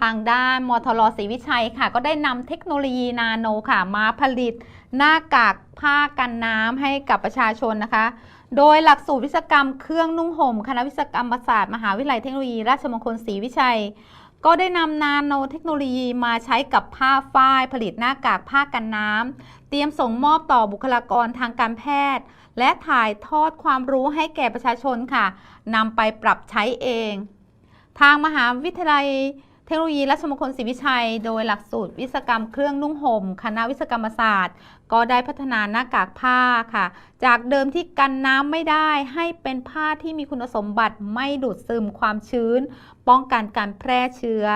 ทางด้านมทรศรีวิชัยค่ะ ก็ได้นำเทคโนโลยีนาโนค่ะ มาผลิตหน้ากากผ้ากันน้ำให้กับประชาชนนะคะ โดยหลักสูตรวิศกรรมเครื่องนุ่งห่ม คณะวิศวกรรมศาสตร์มหาวิทยาลัยเทคโนโลยีราชมงคลศรีวิชัย ก็ได้นำนาโนเทคโนโลยีมาใช้กับผ้าฝ้าย ผลิตหน้ากากผ้ากันน้ำเตรียมส่งมอบต่อบุคลากรทางการแพทย์ และถ่ายทอดความรู้ให้แก่ประชาชนค่ะนำไปปรับใช้เอง ทางมหาวิทยาลัย ทคโนโลยีราชมงคลศรีวิชัย โดยหลักสูตรวิศกรรมเครื่องนุ่งห่มคณะวิศวกรรมศาสตร์ ก็ได้พัฒนาหน้ากากผ้าค่ะ จากเดิมที่กันน้ำไม่ได้ให้เป็นผ้าที่มีคุณสมบัติไม่ดูดซึมความชื้น ป้องกันการแพร่เชื้อ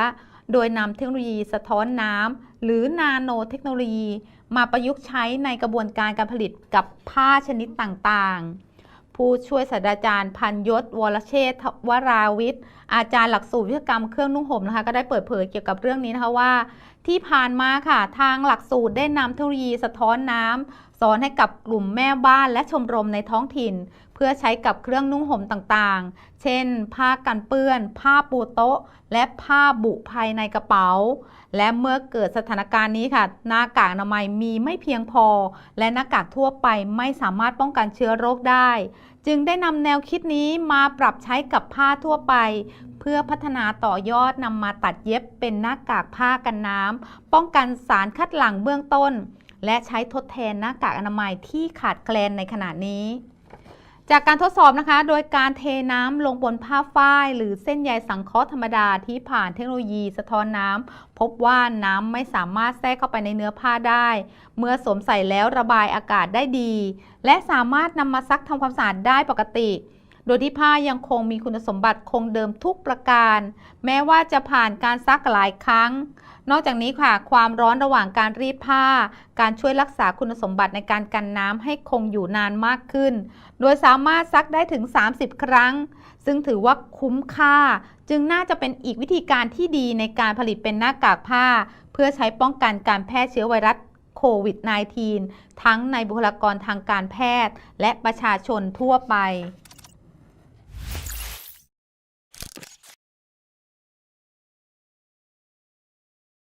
โดยนำเทคโนโลยีสะท้อนน้ำหรือนาโนเทคโนโลยี มาประยุกต์ใช้ในกระบวนการการผลิตกับผ้าชนิดต่างๆ ผู้ช่วยศาสตราจารย์พันยศวรเชษฐวราวิทย์อาจารย์หลักสูตรวิศวกรรมเครื่องนุ่งห่มนะคะก็ได้เปิดเผยเกี่ยวกับเรื่องนี้นะคะว่า ที่ผ่านมาค่ะ ทางหลักสูตรได้นำเทคโนโลยีสะท้อนน้ำสอนให้กับกลุ่มแม่บ้านและชมรมในท้องถิ่น เพื่อใช้กับเครื่องนุ่งห่มต่างๆ เช่น ผ้ากันเปื้อน ผ้าปูโต๊ะ และผ้าบุภายในกระเป๋า และเมื่อเกิดสถานการณ์นี้ค่ะ หน้ากากอนามัยมีไม่เพียงพอ และหน้ากากทั่วไปไม่สามารถป้องกันเชื้อโรคได้ จึงได้นำแนวคิดนี้มาปรับใช้กับผ้าทั่วไป พื่อพัฒนาต่อยอดนำมาตัดเย็บเป็นหน้ากากผ้ากันน้ำป้องกันสารคัดหลั่งเบื้องต้น และใช้ทดแทนหน้ากากอนามัยที่ขาดแคลนในขณะนี้จากการทดสอบนะคะ โดยการเทน้ำลงบนผ้าฝ้าย หรือเส้นใยสังเคราะห์ธรรมดาที่ผ่านเทคโนโลยีสะท้อนน้ำพบว่าน้ำไม่สามารถแทรกเข้าไปในเนื้อผ้าได้ เมื่อสวมใส่แล้วระบายอากาศได้ดี และสามารถนำมาซักทำความสะอาดได้ปกติ โดยที่ผ้ายังคงมีคุณสมบัติคงเดิมทุกประการ แม้ว่าจะผ่านการซักหลายครั้ง นอกจากนี้ค่ะ ความร้อนระหว่างการรีดผ้า การช่วยรักษาคุณสมบัติในการกันน้ำให้คงอยู่นานมากขึ้น โดยสามารถซักได้ถึง 30 ครั้ง ซึ่งถือว่าคุ้มค่า จึงน่าจะเป็นอีกวิธีการที่ดีในการผลิตเป็นหน้ากากผ้า เพื่อใช้ป้องกันการแพร่เชื้อไวรัสโควิด -19 ทั้งในบุคลากรทางการแพทย์ และประชาชนทั่วไป